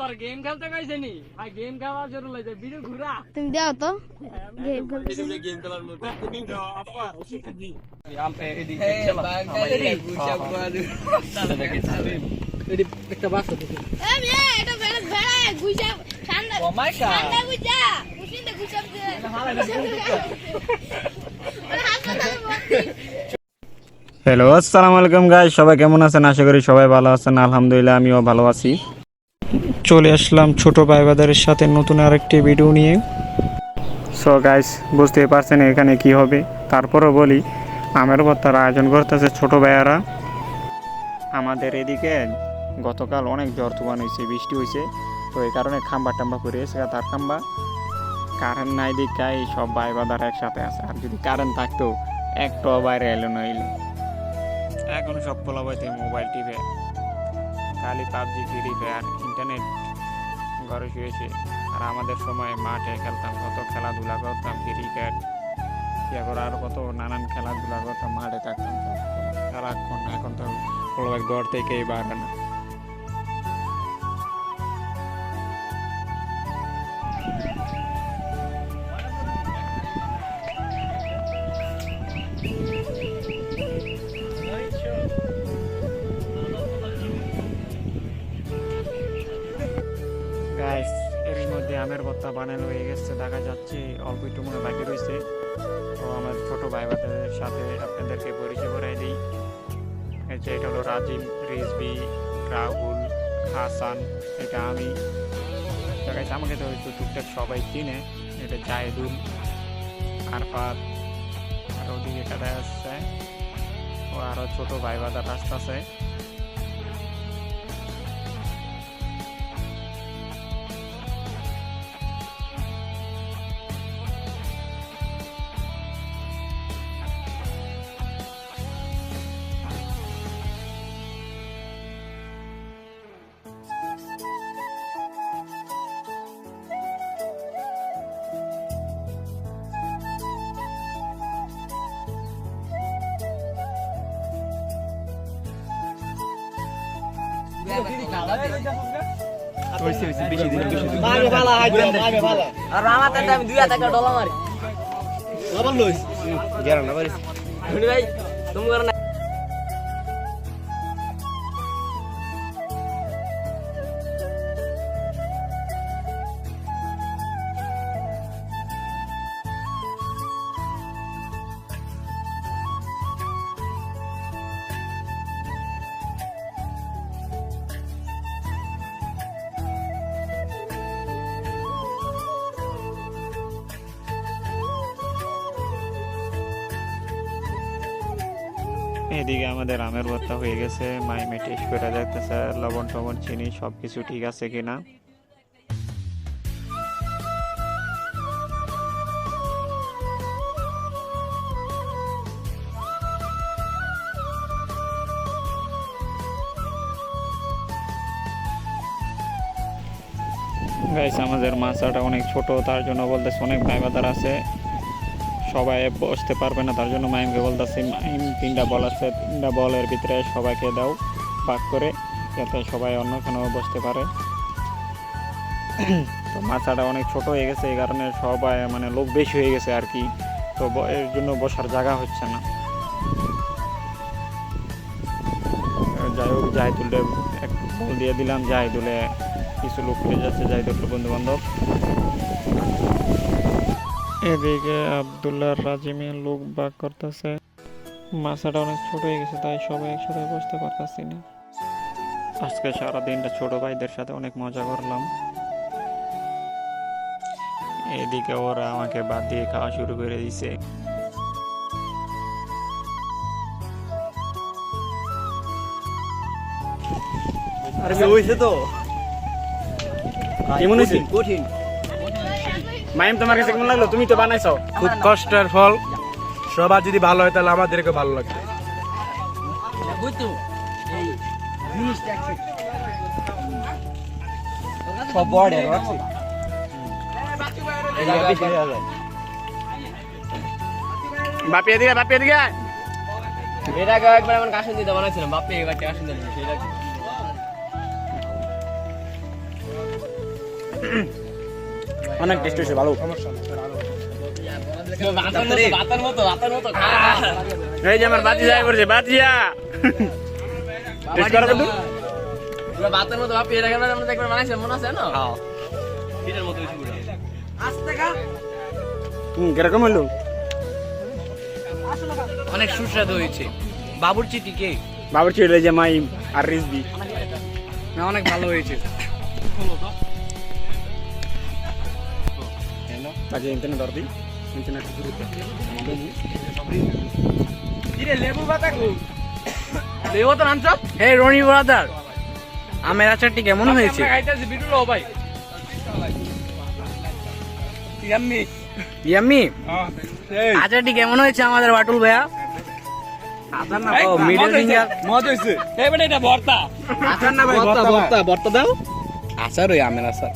তোর গেম খেলতে কইছে নি। ভাই গেম খেলা শুরু হইছে ভিডিও ঘুরা। তুমি দাও তো। গেম খেলতেছি গেম খেলার মতো আপা ওষুধ দি একটা বাস এ মিয়া এটা বেড়া বেড়া গুইজা ঠান্ডা ঠান্ডা গুইজা গুইজা হ্যালো আসসালামু আলাইকুম গাইস সবাই কেমন আছেন? আশা করি সবাই ভালো আছেন। আলহামদুলিল্লাহ আমিও ভালো আছি। চলে আসলাম ছোট ভাই বাজারের সাথে নতুন আরেকটি ভিডিও নিয়ে। সো গাইস বুঝতেই পারছেন এখানে কি হবে। তারপরও বলি আমের ভর্তার আয়োজন করতেছে ছোট ভাইয়ারা। আমাদের এদিকে গতকাল অনেক জ্বর তুফান হয়েছে বৃষ্টি হয়েছে। তো এই কারণে খাম্বা টাম্বা করে এসে তার খাম্বা কারেন্ট নাই দিকাই সব ভাই বাদার একসাথে আছে। আর যদি কারেন্ট থাকতো একটু বাইরে এলো নইলে এখন সব পোলাবাইতে মোবাইল টিপে। খালি পাবজি, ফ্রি ফায়ার, ইন্টারনেট ঘরে শুয়েছে। আর আমাদের সময় মাঠে খেলতাম, কত খেলাধুলা করতাম ক্রিকেট করে আর কত নানান খেলাধুলা করতাম, মাঠে থাকতাম সারাক্ষণ এখন তো ঘর থেকেই বাড়ে না। আমের ভর্তা বানানো হয়ে গেছে, দেখা যাচ্ছে অল্প একটু মনে বাকি রয়েছে তো আমার ছোট ভাই ভাইদের সাথে আপনাদেরকে পরিচয় করাই দিই। যে এটা হলো রাজিম রিজবি রাহুল, হাসান, এটা আমি। গাইস আমাকে তো একটু টুকটাক সবাই চিনে, এটা জাহেদুল, আরফাত, আর ওদিকে দেখা যাচ্ছে, ও আরও ছোট ভাই বাদার রাস্তা আছে আর আমার তাতে আমি দুই হাজার ডলার মারি। লবণ লইস। শুনি ভাই তুমি এদিকে আমাদের আমের ভর্তা হয়ে গেছে। মাইমে টেস্ট করে দেখতেছে লবণ টবণ, চিনি সব কিছু ঠিক আছে কিনা? গাইস আমাদের মাছটা অনেক ছোট, তার জন্য বলতেছে অনেক ভাইবাদার আছে। সবাই বসতে পারবে না, তার জন্য মাইমকে বলতেছি, মাইম, তিনটা বল আছে, তিনটা বলের ভিতরে সবাইকে দাও, ভাগ করে, যাতে সবাই অন্যখানেও বসতে পারে। তো মাছাটা অনেক ছোট হয়ে গেছে, এই কারণে সবাই মানে লোক বেশি হয়ে গেছে আর কি। তো এর জন্য বসার জায়গা হচ্ছে না। যাই হোক যাই জাহিদুলে এক বল দিয়ে দিলাম, জাহিদুলে কিছু লোক হয়ে যাচ্ছে, জাহিদুল বন্ধু বান্ধব এদিকে আবদুল্লাহ রাজিমে লোক বাক করতেছে। মাছাটা অনেক ছোট হয়ে গেছে তাই সবাই একসাথে বসতে পারতেছি না। আজকে সারা দিনটা ছোট ভাইদের সাথে অনেক মজা করলাম। এদিকে ওরা আমাকে বাদ দিয়ে খাওয়া শুরু করে দিছে। আরে হইছে তো? কঠিন। মাইম তোমার কাছে কেমন লাগল? তুমি তো বানাইছো। খুব কষ্টের ফল। সবার যদি ভালো হয় তাহলে আমাদেরকে ভালো লাগবে বড় দিকে বাপিয়ে দিকে এর একবার আমার কাশন দিতে বানাইছিলাম বাপে এবার কাশন দিয়েছি সেটা অনেক টেস্ট হয়েছে ভালো। এই যে আমার বাতি যায় করছে বাতিয়া। টেস্ট করা কত ভাতের মতো ভাবি এর আগে আমরা একবার বানাইছিলাম মনে আছে না হুম কীরকম হলো? অনেক সুস্বাদু হয়েছে। বাবুর চিটি কে? বাবুর যে মাইম আর রিজবি না অনেক ভালো হয়েছে। আজ ইন্টারনেট দর দিই ইন্টারনেট শুরু লেবু তো নামছ? হে রনি ব্রাদার। আমের আচারটি কেমন হয়েছে? খাইতেছি বিটুল ভাই। ইয়াম্মি। ইয়াম্মি আচারটি কেমন হয়েছে আমাদের বাটুল ভাইয়া? আচার না ভর্তা। আচার না ভাই ভর্তা ভর্তা ভর্তা দাও। আচার ওই আমের আচার।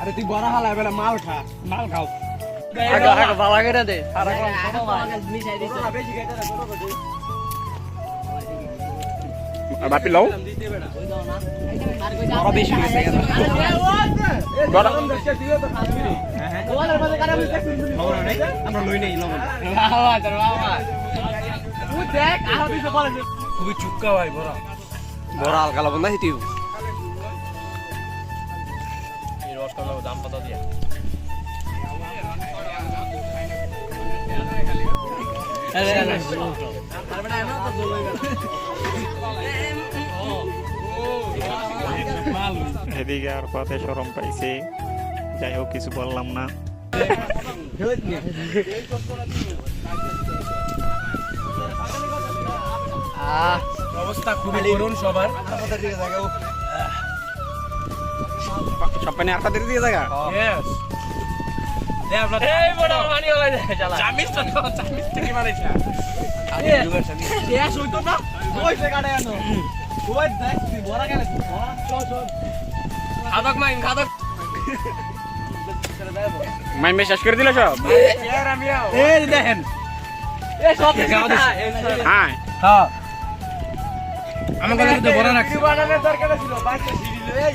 আরে তুই বড় হালা এবারে মাল খা মাল খাও। আগে আগে বাবা কেটে দে সারা বাপি লও। বেশি হয়েছে খুবই চুক্কা ভাই বড়। বড় হালকা লবণ না হিতিও দাম কত দিয়া? এদিকে আর পথে সরম পাইছে। যাই হোক কিছু বললাম না। অবস্থা খুবই করুন সবার। সব পানি আর তাদের দিয়ে জায়গা? মানি খাদক মাইমে শেষ করে দিল সব? দেখেন। হ্যাঁ। হ্যাঁ। আমাকে বড় রাখছি। বানানোর দরকার ছিল বাইকটা সিরিজ এই।